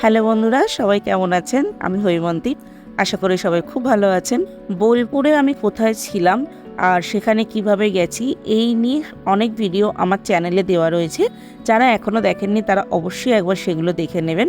Hello বন্ধুরা, সবাই কেমন আছেন? আমি হৈমন্তী। আশা করি সবাই খুব ভালো আছেন। বোলপুরে আমি কোথায় ছিলাম? আর সেখানে কীভাবে গেছি, এই নিয়ে অনেক ভিডিও আমার চ্যানেলে দেওয়া রয়েছে। যারা এখনও দেখেননি, তারা অবশ্যই একবার সেগুলো দেখে নেবেন।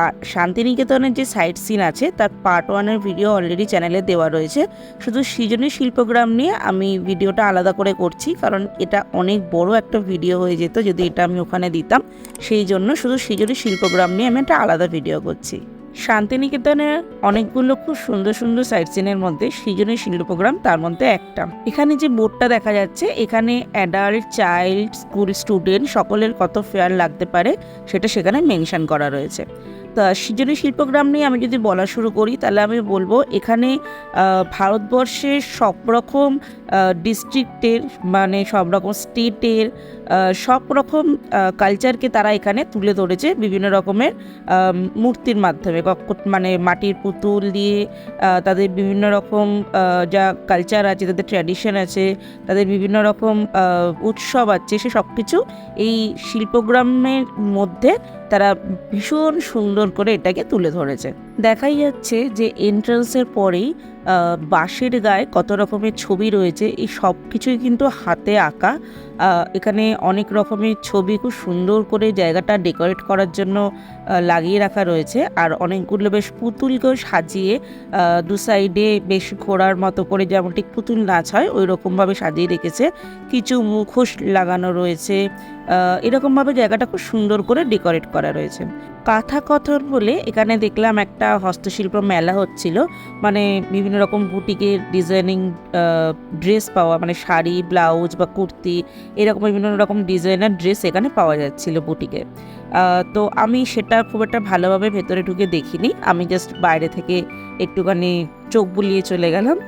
আর শান্তিনিকেতনের যে সাইট সিন আছে, তার পার্ট ওয়ানের ভিডিও অলরেডি চ্যানেলে দেওয়া রয়েছে। শুধু সৃজনী শিল্পগ্রাম নিয়ে আমি ভিডিওটা আলাদা করে করছি, কারণ এটা অনেক বড় একটা ভিডিও হয়ে যেত, যদি এটা আমি ওখানে দিতাম। সেই জন্য শুধু সৃজনী শিল্পগ্রাম নিয়ে আমি একটা আলাদা ভিডিও করছি। শান্তিনিকেতনের অনেকগুলো খুব সুন্দর সুন্দর সাইট সিনের মধ্যে সৃজনী শিল্পগ্রাম তার মধ্যে একটা। এখানে যে বোর্ডটা দেখা যাচ্ছে, এখানে অ্যাডাল্ট চাইল্ড স্কুল স্টুডেন্ট সকলের কত ফেয়ার লাগতে পারে, সেটা সেখানে মেনশন করা রয়েছে। তা সৃজনী শিল্পগ্রাম নিয়ে আমি যদি বলা শুরু করি, তাহলে আমি বলব এখানে ভারতবর্ষের সব রকম ডিস্ট্রিক্টের মানে সব রকম স্টেটের সব রকম কালচারকে তারা এখানে তুলে ধরেছে বিভিন্ন রকমের মূর্তির মাধ্যমে। মানে মাটির পুতুল দিয়ে তাদের বিভিন্ন রকম যা কালচার আছে, তাদের ট্র্যাডিশন আছে, তাদের বিভিন্ন রকম উৎসব আছে, সে সব কিছু এই শিল্পগ্রামের মধ্যে তারা ভীষণ সুন্দর করে এটাকে তুলে ধরেছে। দেখাই যাচ্ছে যে এন্ট্রান্সের পরেই বাঁশের গায়ে কত রকমের ছবি রয়েছে, এই সব কিছুই কিন্তু হাতে আঁকা। এখানে অনেক রকমের ছবি, খুব সুন্দর করে জায়গাটা ডেকোরেট করার জন্য লাগিয়ে রাখা রয়েছে। আর অনেকগুলো বেশ পুতুলকেও সাজিয়ে দু সাইডে বেশ ঘোড়ার মতো করে যেমন ঠিক পুতুল নাচ হয় ওই রকমভাবে সাজিয়ে রেখেছে। কিছু মুখোশ লাগানো রয়েছে। এরকমভাবে জায়গাটা খুব সুন্দর করে ডেকোরেট করা রয়েছে। কাঁথা কথর বলে এখানে দেখলাম একটা হস্তশিল্প মেলা হচ্ছিল। মানে বিভিন্ন রকম বুটিকের ডিজাইনিং ড্রেস পাওয়া মানে শাড়ি, ব্লাউজ বা কুর্তি, এরকম বিভিন্ন রকম ডিজাইনার ড্রেস এখানে পাওয়া যাচ্ছিল বুটিকে। তো আমি সেটা খুব একটা ভালোভাবে ভেতরে ঢুকে দেখিনি। আমি জাস্ট বাইরে থেকে একটুখানি চোখ বুলিয়ে চলে গেলাম।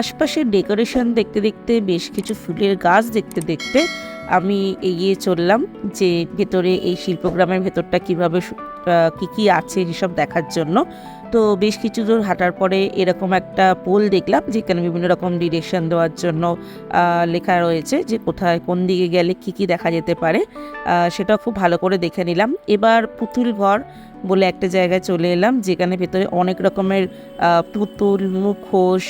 আশপাশের ডেকোরেশন দেখতে দেখতে, বেশ কিছু ফুলের গাছ দেখতে দেখতে আমি এগিয়ে চললাম যে ভেতরে এই শিল্পগ্রামের ভেতরটা কীভাবে কী কী আছে এসব দেখার জন্য। তো বেশ কিছু দূর হাঁটার পরে এরকম একটা পোল দেখলাম যেখানে বিভিন্ন রকম ডিরেকশন দেওয়ার জন্য লেখা রয়েছে যে কোথায় কোন দিকে গেলে কি কি দেখা যেতে পারে। সেটা খুব ভালো করে দেখে নিলাম। এবার পুতুল ঘর বলে একটা জায়গায় চলে এলাম যেখানে ভেতরে অনেক রকমের পুতুল, মুখোশ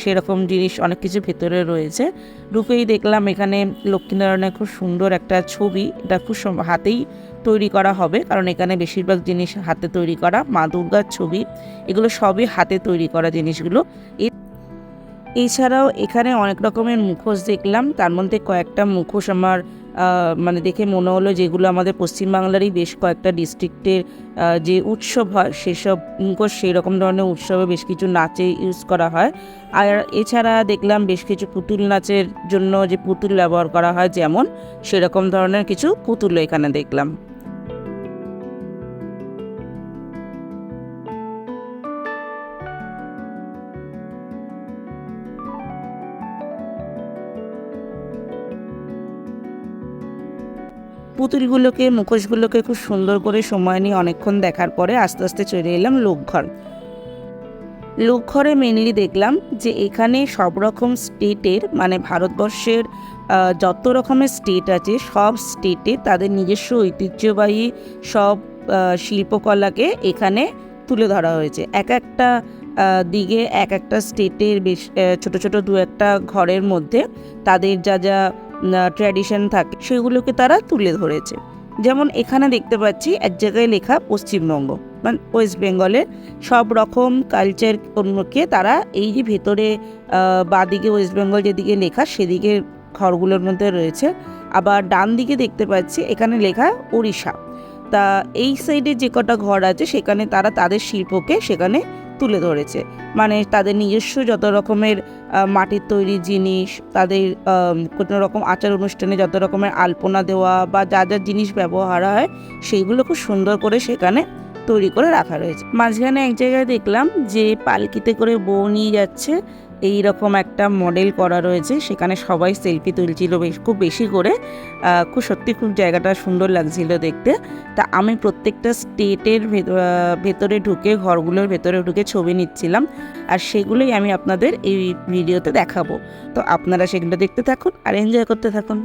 সেরকম জিনিস অনেক কিছু ভেতরে রয়েছে। ঢুকেই দেখলাম এখানে লক্ষ্মীনারায়ণের খুব সুন্দর একটা ছবি। এটা খুব হাতেই তৈরি করা হবে, কারণ এখানে বেশিরভাগ জিনিস হাতে তৈরি করা, মা দুর্গার ছবি, এগুলো সবই হাতে তৈরি করা জিনিসগুলো। এছাড়াও এখানে অনেক রকমের মুখোশ দেখলাম, তার মধ্যে কয়েকটা মুখোশ আমার মানে দেখে মনে হলো যেগুলো আমাদের পশ্চিমবাংলারই বেশ কয়েকটা ডিস্ট্রিক্টের যে উৎসব হয়, সেসব মুখোশ সেই রকম ধরনের উৎসবে বেশ কিছু নাচে ইউজ করা হয়। আর এছাড়া দেখলাম বেশ কিছু পুতুল নাচের জন্য যে পুতুল ব্যবহার করা হয়, যেমন সেরকম ধরনের কিছু পুতুল এখানে দেখলাম। পুতুলগুলোকে, মুখোশগুলোকে খুব সুন্দর করে সময় নিয়ে অনেকক্ষণ দেখার পরে আস্তে আস্তে চলে এলাম লোকঘর। লোকঘরে মেনলি দেখলাম যে এখানে সব রকম স্টেটের মানে ভারতবর্ষের যত রকমের স্টেট আছে, সব স্টেটে তাদের নিজস্ব ঐতিহ্যবাহী সব শিল্পকলাকে এখানে তুলে ধরা হয়েছে। এক একটা দিকে এক একটা স্টেটের বেশ ছোটো ছোট দু একটা ঘরের মধ্যে তাদের যা যা ট্র্যাডিশন থাকে, সেগুলোকে তারা তুলে ধরেছে। যেমন এখানে দেখতে পাচ্ছি এক জায়গায় লেখা পশ্চিমবঙ্গ মানে ওয়েস্ট বেঙ্গলের সব রকম কালচারকে তারা এই যে ভেতরে বাঁদিকে ওয়েস্ট বেঙ্গল যেদিকে লেখা সেদিকে ঘরগুলোর মধ্যে রয়েছে। আবার ডান দিকে দেখতে পাচ্ছি এখানে লেখা ওড়িশা। তা এই সাইডে যে কটা ঘর আছে সেখানে তারা তাদের শিল্পকে সেখানে তুলে ধরেছে। মানে তাদের নিজস্ব যত রকমের মাটির তৈরি জিনিস, তাদের কোনো রকম আচার অনুষ্ঠানে যত রকমের আলপনা দেওয়া বা যা যা জিনিস ব্যবহার হয়, সেইগুলো খুব সুন্দর করে সেখানে তৈরি করে রাখা রয়েছে। মাঝখানে এক জায়গায় দেখলাম যে পালকিতে করে বউ নিয়ে যাচ্ছে। এই রকম একটা মডেল করা রয়েছে। সেখানে সবাই সেলফি তুলছিল বেশ, খুব বেশি করে। খুব সত্যি খুব জায়গাটা সুন্দর লাগছিল দেখতে। তা আমি প্রত্যেকটা স্টেটের ভেতরে ঢুকে, ঘরগুলোর ভেতরে ঢুকে ছবি নিচ্ছিলাম। আর সেগুলোই আমি আপনাদের এই ভিডিওতে দেখাবো। তো আপনারা সেগুলো দেখতে থাকুন আর এনজয় করতে থাকুন।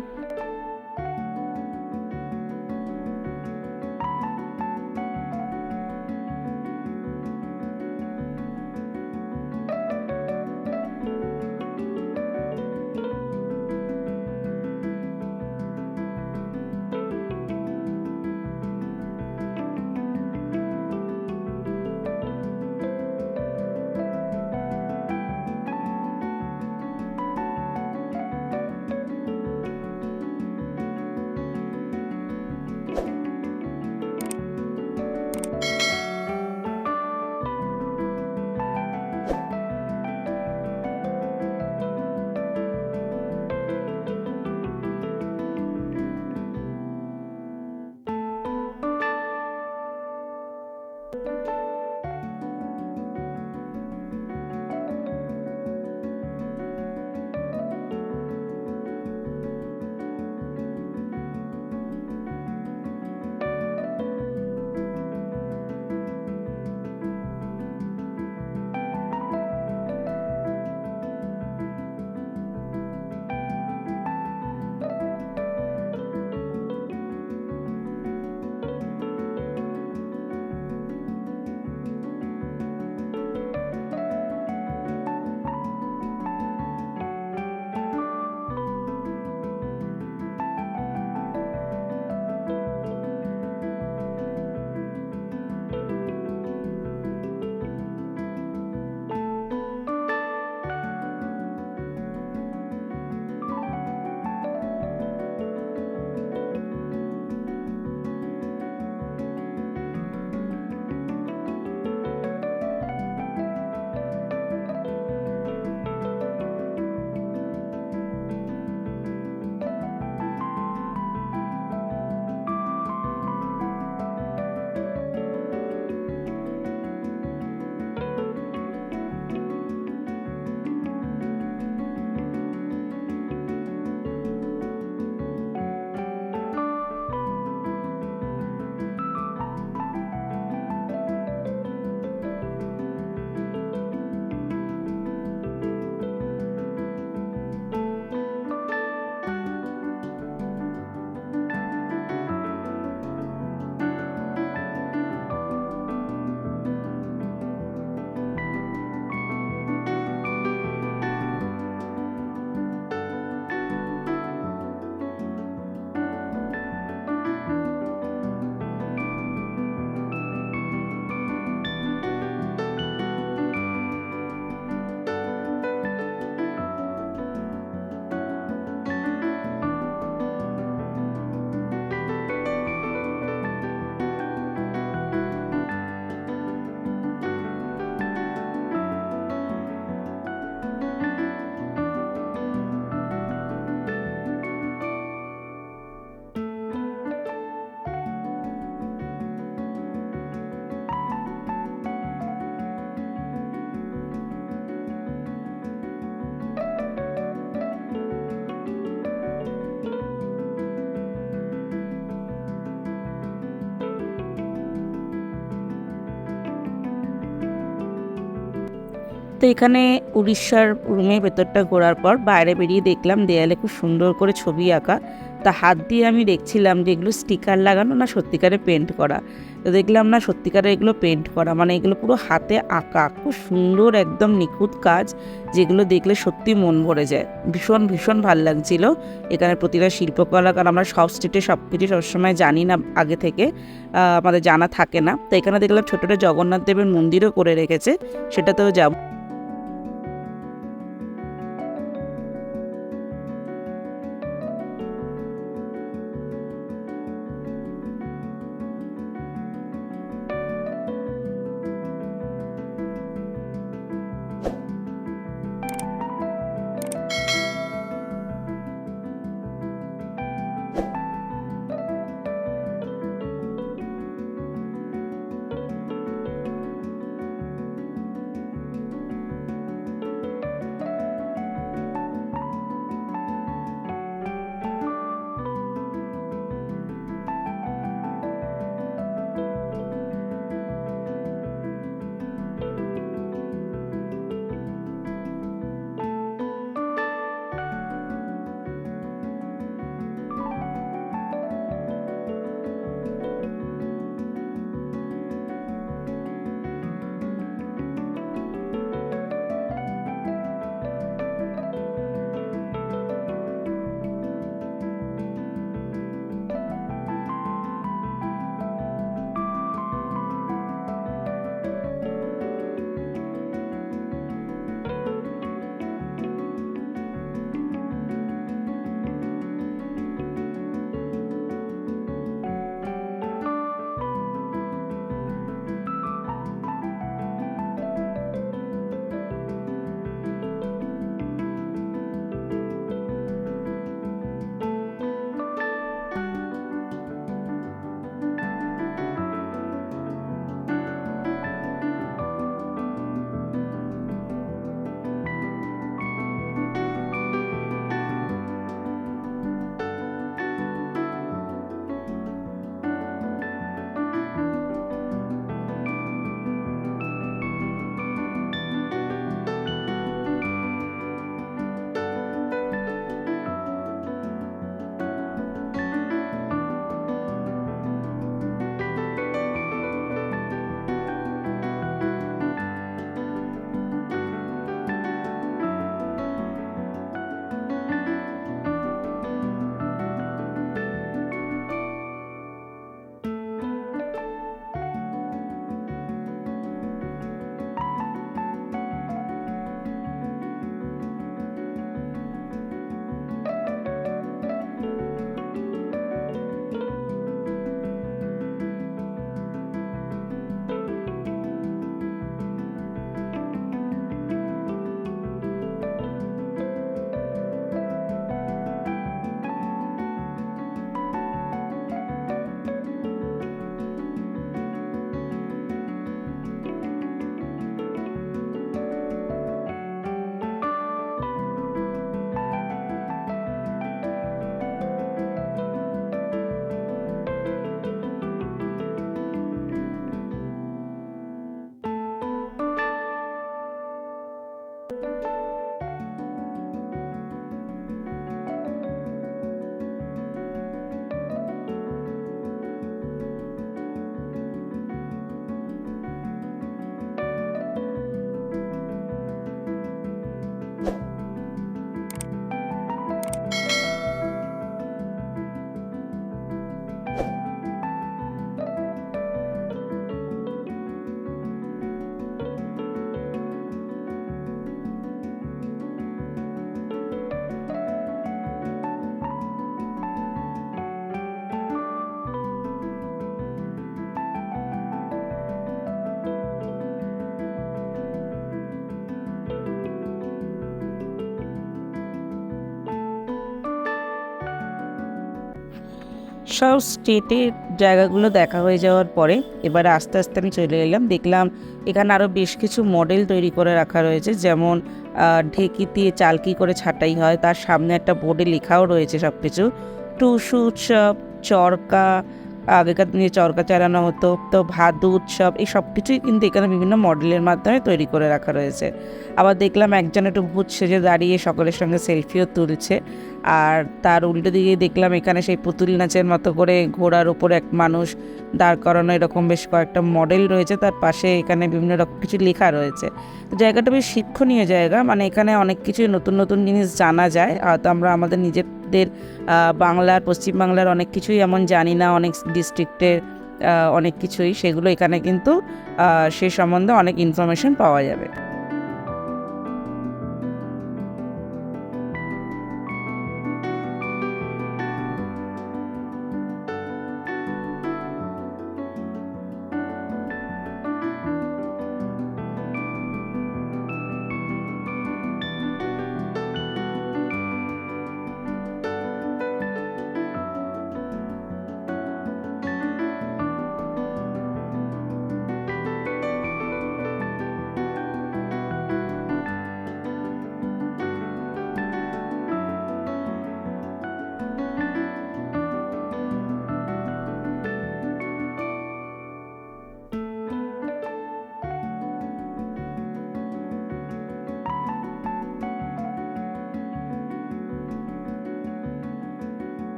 তো এখানে উড়িষ্যার রুমের ভেতরটা ঘোরার পর বাইরে বেরিয়ে দেখলাম দেয়ালে খুব সুন্দর করে ছবি আঁকা। তা হাত দিয়ে আমি দেখছিলাম যে এগুলো স্টিকার লাগানো না সত্যিকারে পেন্ট করা। তো দেখলাম না সত্যিকারে এগুলো পেন্ট করা মানে এগুলো পুরো হাতে আঁকা। খুব সুন্দর একদম নিখুঁত কাজ, যেগুলো দেখলে সত্যি মন ভরে যায়। ভীষণ ভীষণ ভালো লাগছিল। এখানে প্রতিটা শিল্পকলা, কারণ আমরা সব স্টেটে সব কিছু সবসময় জানি না আগে থেকে আমাদের জানা থাকে না। তো এখানে দেখলাম ছোটোটা জগন্নাথ দেবের মন্দিরও করে রেখেছে। সেটাতেও যাব। সব স্টেটের জায়গাগুলো দেখা হয়ে যাওয়ার পরে এবারে আস্তে আস্তে আমি চলে এলাম। দেখলাম এখানে আরও বেশ কিছু মডেল তৈরি করে রাখা রয়েছে। যেমন ঢেকি দিয়ে চালকি করে ছাটাই হয়, তার সামনে একটা বোর্ডে লেখাও রয়েছে সব কিছু টুসু উৎসব, চরকা আগেকার দিনে চরকা চালানো হতো। তো ভাদু উৎসব এই সব কিছুই কিন্তু এখানে বিভিন্ন মডেলের মাধ্যমে তৈরি করে রাখা রয়েছে। আবার দেখলাম একজন একটু ভূত সেজে দাঁড়িয়ে সকলের সঙ্গে সেলফিও তুলছে। আর তার উল্টো দিকে দেখলাম এখানে সেই পুতুল নাচের মতো করে ঘোড়ার উপরে এক মানুষ দাঁড় করানো এরকম বেশ কয়েকটা মডেল রয়েছে। তার পাশে এখানে বিভিন্ন রকম কিছু লেখা রয়েছে। তো জায়গাটা বেশ শিক্ষণীয় জায়গা। মানে এখানে অনেক কিছু নতুন নতুন জিনিস জানা যায়। হয়তো আমরা আমাদের নিজেদের আহ, বাংলার পশ্চিমবাংলার অনেক কিছুই এমন জানি না অনেক ডিস্ট্রিক্টের অনেক কিছুই সেগুলো এখানে কিন্তু সে সম্বন্ধে অনেক ইনফরমেশন পাওয়া যাবে।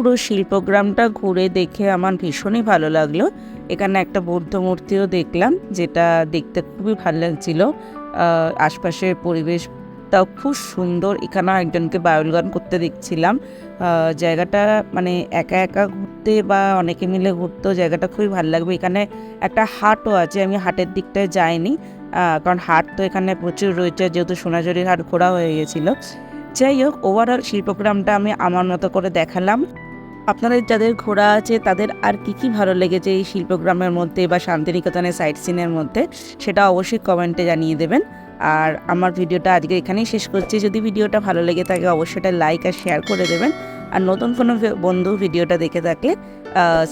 পুরো শিল্পগ্রামটা ঘুরে দেখে আমার ভীষণই ভালো লাগল। এখানে একটা বৌদ্ধ মূর্তিও দেখলাম, যেটা দেখতে খুবই ভালো লাগছিল। আশপাশের পরিবেশটাও খুব সুন্দর। এখানেও একজনকে বায়ুল গান করতে দেখছিলাম। জায়গাটা মানে একা একা ঘুরতে বা অনেকে মিলে ঘুরতেও জায়গাটা খুবই ভালো লাগবে। এখানে একটা হাটও আছে, আমি হাটের দিকটায় যাইনি। কারণ হাট তো এখানে প্রচুর রয়েছে, যেহেতু সোনাঝুরির হাট ঘোরা হয়ে গেছিল। যাই হোক ওভারঅল শিল্পগ্রামটা আমি আমার মতো করে দেখালাম। আপনাদের যাদের ঘোরা আছে, তাদের আর কি কি ভালো লেগেছে এই শিল্পগ্রামের মধ্যে বা শান্তিনিকেতনের সাইট সিনের মধ্যে, সেটা অবশ্যই কমেন্টে জানিয়ে দেবেন। আর আমার ভিডিওটা আজকে এখানেই শেষ করছি। যদি ভিডিওটা ভালো লেগে থাকে, অবশ্যই এটা লাইক আর শেয়ার করে দেবেন। আর নতুন কোনো বন্ধু ভিডিওটা দেখে থাকলে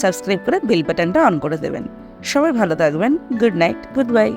সাবস্ক্রাইব করে বেল বাটনটা অন করে দেবেন। সবাই ভালো থাকবেন। Good night good bye